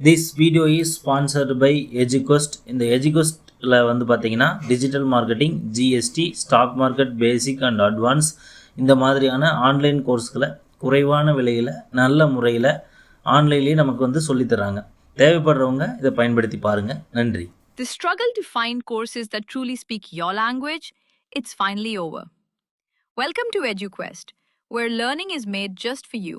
This video is sponsored by Educost இந்த எஜுகோஸ்டில் வந்து பார்த்தீங்கன்னா digital marketing GST stock market basic and advance இந்த மாதிரியான ஆன்லைன் கோர்ஸ்களை குறைவான விலையில் நல்ல முறையில் ஆன்லைன்லேயே நமக்கு வந்து சொல்லித் தராங்க தேவைப்படுறவங்க இதை பயன்படுத்தி பாருங்கள் நன்றி. The struggle to find courses that truly speak your language, it's finally over. Welcome to EduQuest, where learning is made just for you.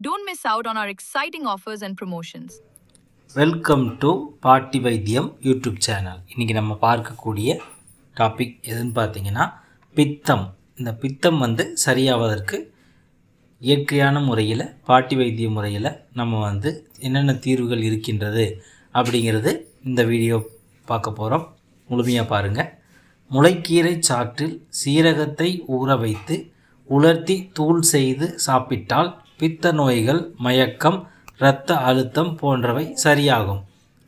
don't miss out on our exciting offers and promotions. Welcome to Paati Vaithiyam YouTube channel இன்றைக்கி நம்ம பார்க்கக்கூடிய topic எதுன்னு பார்த்தீங்கன்னா பித்தம். இந்த பித்தம் வந்து சரியாவதற்கு இயற்கையான முறையில் பாட்டி வைத்திய முறையில் நம்ம வந்து என்னென்ன தீர்வுகள் இருக்கின்றது அப்படிங்கிறது இந்த வீடியோ பார்க்க போகிறோம் முழுமையாக பாருங்கள் முளைக்கீரை சாற்றில் சீரகத்தை ஊற வைத்து உலர்த்தி தூள் செய்து சாப்பிட்டால் பித்த நோய்கள் மயக்கம் இரத்த அழுத்தம் போன்றவை சரியாகும்.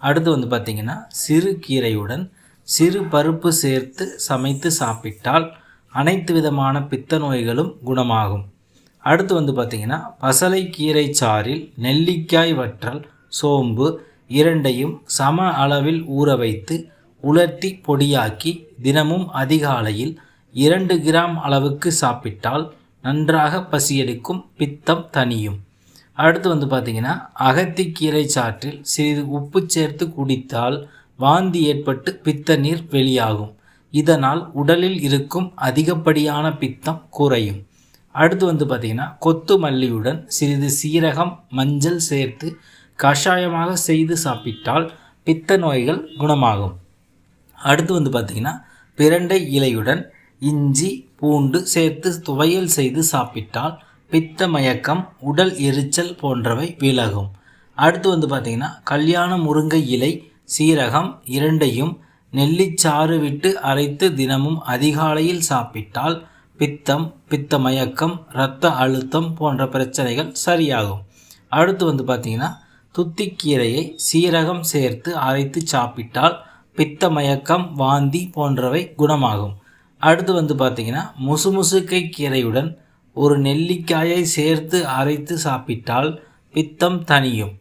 அடுத்து வந்து பார்த்திங்கன்னா சிறு கீரையுடன் சிறு பருப்பு சேர்த்து சமைத்து சாப்பிட்டால் அனைத்து விதமான பித்த நோய்களும் குணமாகும். அடுத்து வந்து பார்த்திங்கன்னா பசலை கீரை சாறில் நெல்லிக்காய் வற்றல் சோம்பு இரண்டையும் சம அளவில் ஊற வைத்து உலர்த்தி பொடியாக்கி தினமும் அதிகாலையில் இரண்டு கிராம் அளவுக்கு சாப்பிட்டால் நன்றாக பசியெடுக்கும் பித்தம் தனியும். அடுத்து வந்து பார்த்திங்கன்னா அகத்திக்கீரை சாற்றில் சிறிது உப்பு சேர்த்து குடித்தால் வாந்தி ஏற்பட்டு பித்த நீர் வெளியாகும். இதனால் உடலில் இருக்கும் அதிகப்படியான பித்தம் குறையும். அடுத்து வந்து பார்த்திங்கன்னா கொத்து மல்லியுடன் சிறிது சீரகம் மஞ்சள் சேர்த்து கஷாயமாக செய்து சாப்பிட்டால் பித்த நோய்கள் குணமாகும். அடுத்து வந்து பார்த்திங்கன்னா பிரண்டை இலையுடன் இஞ்சி பூண்டு சேர்த்து துவையல் செய்து சாப்பிட்டால் பித்த மயக்கம் உடல் எரிச்சல் போன்றவை விலகும். அடுத்து வந்து பார்த்திங்கன்னா கல்யாண முருங்கை இலை சீரகம் இரண்டையும் நெல்லிச்சாறு விட்டு அரைத்து தினமும் அதிகாலையில் சாப்பிட்டால் பித்தம் பித்த மயக்கம் இரத்த அழுத்தம் போன்ற பிரச்சனைகள் சரியாகும். அடுத்து வந்து பார்த்திங்கன்னா துத்திக்கீரையை சீரகம் சேர்த்து அரைத்து சாப்பிட்டால் பித்த மயக்கம் வாந்தி போன்றவை குணமாகும். அடுத்து வந்து பார்த்திங்கன்னா முசுமுசுக்கை கீரையுடன் ஒரு நெல்லிக்காயை சேர்த்து அரைத்து சாப்பிட்டால் பித்தம் தனியும்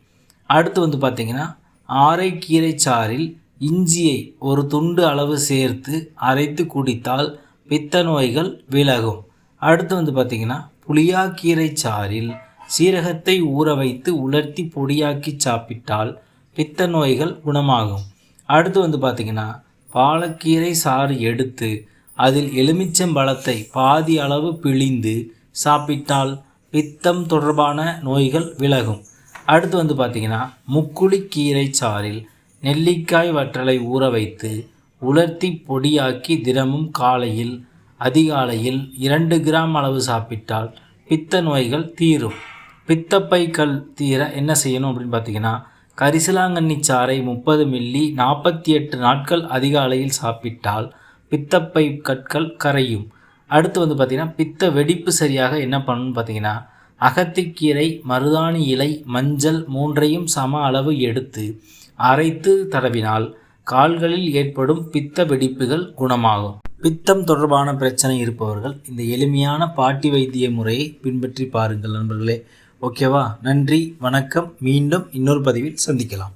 அடுத்து வந்து பார்த்திங்கன்னா ஆரைக்கீரை சாறில் இஞ்சியை ஒரு துண்டு அளவு சேர்த்து அரைத்து குடித்தால் பித்த நோய்கள் விலகும். அடுத்து வந்து பார்த்திங்கன்னா புளியாக்கீரை சாறில் சீரகத்தை ஊற வைத்து உலர்த்தி பொடியாக்கி சாப்பிட்டால் பித்த நோய்கள் குணமாகும். அடுத்து வந்து பார்த்திங்கன்னா பாலக்கீரை சாறு எடுத்து அதில் எலுமிச்சம்பழத்தை பாதி அளவு பிழிந்து சாப்பிட்டால் பித்தம் தொடர்பான நோய்கள் விலகும். அடுத்து வந்து பார்த்திங்கன்னா முக்குளிக்கீரை சாறில் நெல்லிக்காய் வற்றலை ஊற வைத்து உலர்த்தி பொடியாக்கி தினமும் காலையில் அதிகாலையில் இரண்டு கிராம் அளவு சாப்பிட்டால் பித்த நோய்கள் தீரும். பித்தப்பை கல் தீர என்ன செய்யணும் அப்படின்னு பார்த்தீங்கன்னா கரிசலாங்கண்ணி சாறை முப்பது மில்லி நாற்பத்தி எட்டு நாட்கள் அதிகாலையில் சாப்பிட்டால் பித்தப்பை கற்கள் கரையும். அடுத்து வந்து பார்த்திங்கன்னா பித்த வெடிப்பு சரியாக என்ன பண்ணணும்னு பார்த்தீங்கன்னா அகத்திக்கீரை மருதாணி இலை மஞ்சள் மூன்றையும் சம அளவு எடுத்து அரைத்து தடவினால் கால்களில் ஏற்படும் பித்த வெடிப்புகள் குணமாகும். பித்தம் தொடர்பான பிரச்சனை இருப்பவர்கள் இந்த எளிமையான பாட்டி வைத்திய முறையை பின்பற்றி பாருங்கள் நண்பர்களே. ஓகேவா? நன்றி வணக்கம். மீண்டும் இன்னொரு பதிவில் சந்திக்கலாம்.